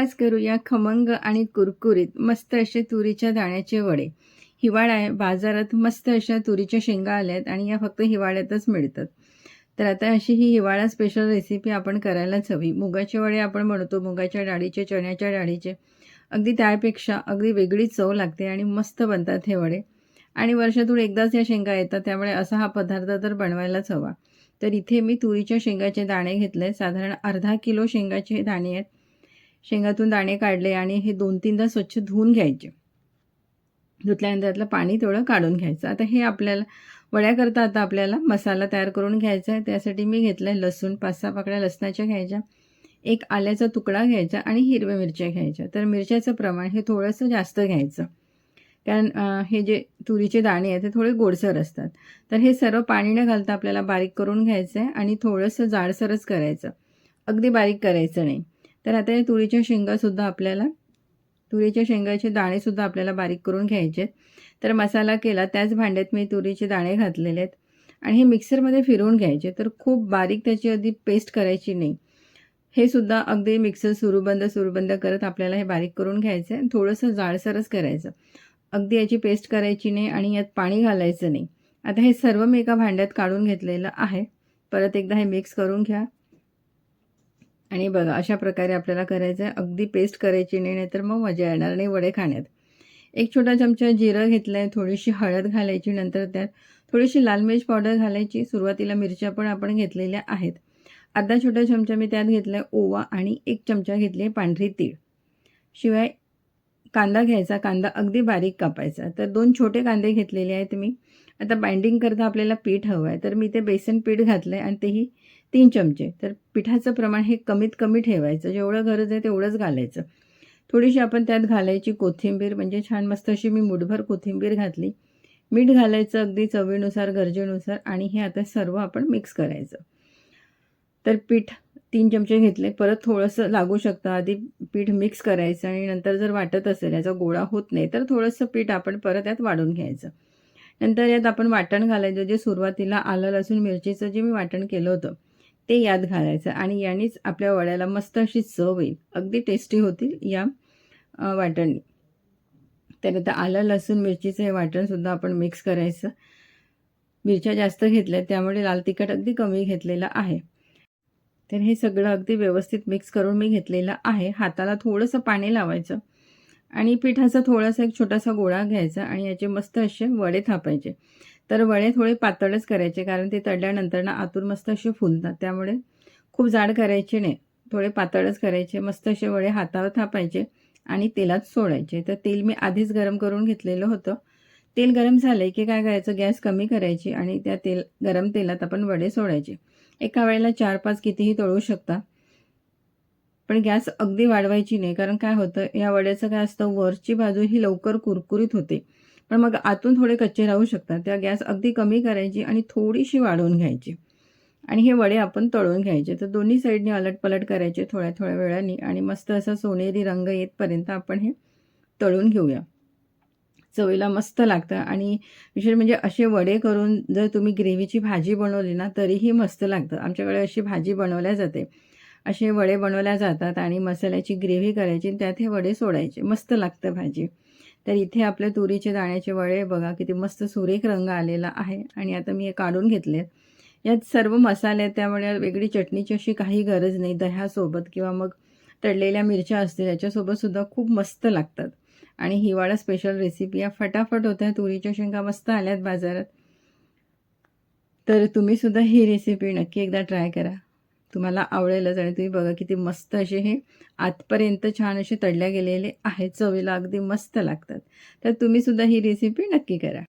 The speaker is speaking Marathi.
आज करूया खमंग आणि कुरकुरीत मस्त असे तुरीच्या दाण्याचे वडे. हिवाळा आहे बाजारात मस्त अशा तुरीच्या शेंगा आल्या आहेत आणि या फक्त हिवाळ्यातच मिळतात. तर आता अशी ही हिवाळा स्पेशल रेसिपी आपण करायलाच हवी. मुगाचे वडे आपण म्हणतो मुगाच्या डाळीचे चण्याच्या डाळीचे. अगदी त्यापेक्षा अगदी वेगळी चव लागते आणि मस्त बनतात हे वडे. आणि वर्षातून एकदाच या शेंगा येतात त्यामुळे असा हा पदार्थ तर बनवायलाच हवा. तर इथे मी तुरीच्या शेंगाचे दाणे घेतले. साधारण अर्धा किलो शेंगाचे दाणे आहेत. शेंगातून दाणे काढले आणि हे दोन तीनदा स्वच्छ धुवून घ्यायचे. धुतल्यानंतर त्यातलं पाणी तेवढं काढून घ्यायचं. आता हे आपल्याला वड्याकरता आता आपल्याला मसाला तयार करून घ्यायचा आहे. त्यासाठी मी घेतला आहे लसूण पाच सहा पाकळ्या लसणाच्या घ्यायच्या एक आल्याचा तुकडा घ्यायचा आणि हिरव्या मिरच्या घ्यायच्या. तर मिरच्याचं प्रमाण हे थोडंसं जास्त घ्यायचं. कारण हे जे तुरीचे दाणे आहेत ते थोडे गोडसर असतात. तर हे सर्व पाणी न घालता आपल्याला बारीक करून घ्यायचं आहे आणि थोडंसं जाडसरच करायचं. अगदी बारीक करायचं नाही. तर आता या तुरीच्या शेंगासुद्धा आपल्याला तुरीच्या शेंगाचे दाणेसुद्धा आपल्याला बारीक करून घ्यायचे तर मसाला केला त्याच भांड्यात मी तुरीचे दाणे घातलेले आहेत. आणि हे मिक्सरमध्ये फिरवून घ्यायचे तर खूप बारीक त्याची अगदी पेस्ट करायची नाही. हे सुद्धा अगदी मिक्सर सुरूबंद सुरूबंद करत आपल्याला हे बारीक करून घ्यायचं आहे. थोडंसं जाळसरच करायचं. अगदी याची पेस्ट करायची नाही आणि यात पाणी घालायचं नाही. आता हे सर्व मी एका भांड्यात काढून घेतलेलं आहे. परत एकदा हे मिक्स करून घ्या. आणि बघा अशा प्रकारे आपल्याला करायचं आहे अगदी पेस्ट करायची नाही नाहीतर मग मजा येणार नाही वडे खाण्यात. एक छोटा चमचा जिरं घेतलं आहे थोडीशी हळद घालायची नंतर त्यात थोडीशी लाल मिरच पावडर घालायची. सुरुवातीला मिरच्या पण आपण घेतलेल्या आहेत. अर्धा छोटा चमचा मी त्यात घेतला आहे ओवा आणि एक चमचा घेतली आहे पांढरी तीळ. शिवाय कांदा घ्यायचा कांदा अगदी बारीक कापायचा. तर दोन छोटे कांदे घेतलेले आहेत मी. आता बाइंडिंग करता आपल्याला पीठ हवं आहे तर मी ते बेसन पीठ घातलं आहे आणि तेही तीन चमचे. तर पिठाचं प्रमाण हे कमीत कमी ठेवायचं. जेवढं गरज आहे तेवढंच घालायचं. थोडीशी आपण त्यात घालायची कोथिंबीर म्हणजे छान मस्त अशी मी मुठभर कोथिंबीर घातली. मीठ घालायचं अगदी चवीनुसार गरजेनुसार आणि हे आता सर्व आपण मिक्स करायचं. तर पीठ तीन चमचे घेतले. परत थोडंसं लागू शकतं. आधी पीठ मिक्स करायचं आणि नंतर जर वाटत असेल याचा गोळा होत नाही तर थोडंसं पीठ आपण परत यात वाढून घ्यायचं. नंतर यात आपण वाटण घालायचं. जे सुरुवातीला आलं लसूण मिरचीचं जे मी वाटण केलं होतं ते यात घालायचं आणि यानेच आपल्या वड्याला मस्त अशी चव येईल. अगदी टेस्टी होतील या वाटणी. तर आता आलं लसूण मिरचीचं हे वाटणसुद्धा आपण मिक्स करायचं. मिरच्या जास्त घेतल्या त्यामुळे लाल तिखट अगदी कमी घेतलेलं आहे. तर हे सगळं अगदी व्यवस्थित मिक्स करून मी घेतलेलं आहे. हाताला थोडंसं पाणी लावायचं आणि पिठाचा थोडासा एक छोटासा गोळा घ्यायचा आणि याचे मस्त असे वडे थापायचे. तर वडे थोडे पातळच करायचे कारण ते तळल्यानंतर ना आतून मस्त असे फुलतात. त्यामुळे खूप जाड करायचे नाही. थोडे पातळच करायचे. मस्त असे वडे हातावर थापायचे आणि तेलात सोडायचे. तर तेल मी आधीच गरम करून घेतलेलं होतं. तेल गरम झालं की काय करायचं? गॅस कमी करायची आणि त्या तेल गरम तेलात आपण वडे सोडायचे. एका वेळेला चार पाच कितीही तळू शकता. पण गॅस अगदी वाढवायची नाही कारण काय होतं? या वड्याचं काय असतं? वरची बाजू ही लवकर कुरकुरीत होते. पण मग आतून थोडे कच्चे राहू शकतात. त्या गॅस अगदी कमी करायची आणि थोडीशी वाढवून घ्यायची. आणि हे वडे आपण तळून घ्यायचे. तर दोन्ही साईडने अलटपलट करायचे थोड्या थोड्या वेळाने आणि मस्त असा सोनेरी रंग येतपर्यंत आपण हे तळून घेऊया. चवीला मस्त लागतं आणि विशेष म्हणजे असे वडे करून जर तुम्ही ग्रेव्हीची भाजी बनवली ना तरीही मस्त लागतं. आमच्याकडे अशी भाजी बनवल्या जाते. असे वडे बनवल्या जातात आणि मसाल्याची ग्रेव्ही करायची त्यात हे वडे सोडायचे. मस्त लागतं भाजी. तर इथे आपले तुरीचे दाण्याचे वळे बघा किती मस्त सुरेख रंग आलेला आहे. आणि आता मी हे काढून घेतले यात सर्व मसाले आहेत त्यामुळे वेगळी चटणीची अशी काही गरज नाही. दह्यासोबत किंवा मग तळलेल्या मिरच्या असतील याच्यासोबतसुद्धा खूप मस्त लागतात. आणि हिवाळा स्पेशल रेसिपी या फटाफट होत्या. तुरीच्या शेंगा मस्त आल्यात बाजारात. तर तुम्हीसुद्धा ही रेसिपी नक्की एकदा ट्राय करा. तुम्हाला आवडेलच आणि तुम्ही बघा किती मस्त असे हे आतपर्यंत छान असे तळल्या गेलेले आहेत. चवीला अगदी मस्त लागतात. तर तुम्हीसुद्धा ही रेसिपी नक्की करा.